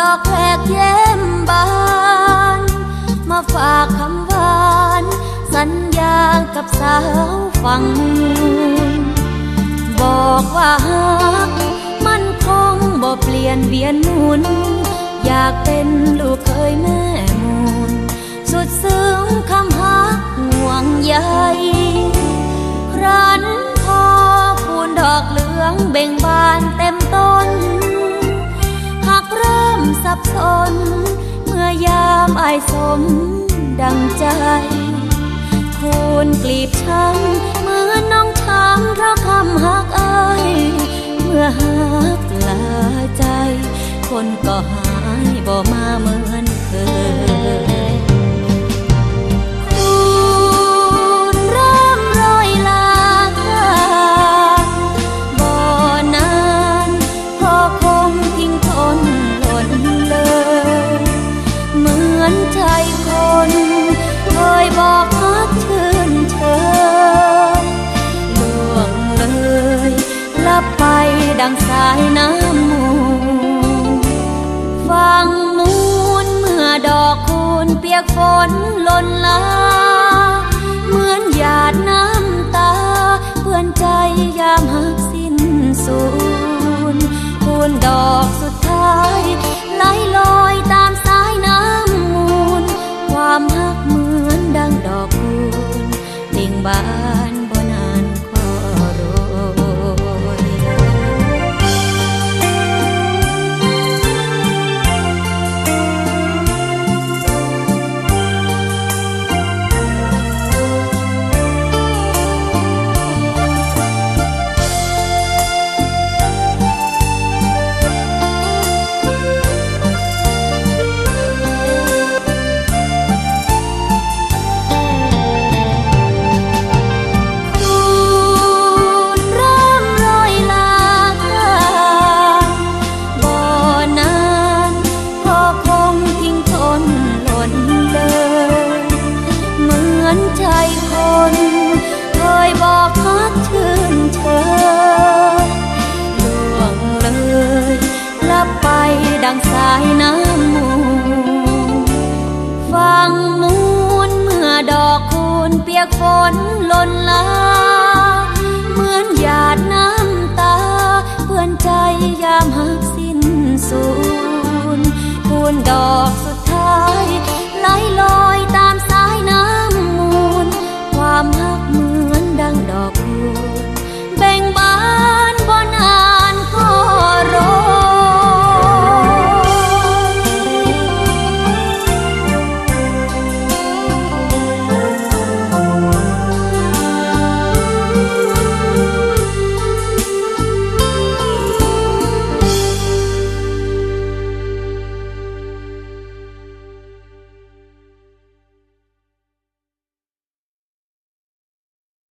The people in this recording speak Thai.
ดอกแรกเย้มบาน มาฝากคำหวาน สัญญากับสาวฝั่งบอกว่าฮักมันคงบ่เปลี่ยนเวียนหมุน อยากเป็นลูกเคยแม่ น เมื่อยามอายสมดังใจ คูณกลีบช้ำเหมือนน้องช้ำเพราะคำหักอายเมื่อหักลาใจ คนก็หายบ่มาเมื่อ นเคยบอกพักชื่นเชยล่วงเลยลับไปดังสายน้ำมูฟังมูลเมื่อดอกคูณเปียกฝนล่นลาเหมือนหยาดน้ำตาเปื้อนใจยามหักสิ้น นใจคน เคยบอกพักชื่นเชยล่วงเลยลับไปดังสายน้ำมูฟังมูลเมื่อดอกคูณเปียกฝนล่นลา เหมือนหยาดน้ำตาเปื้อนใจยามหักสิ้น Bước.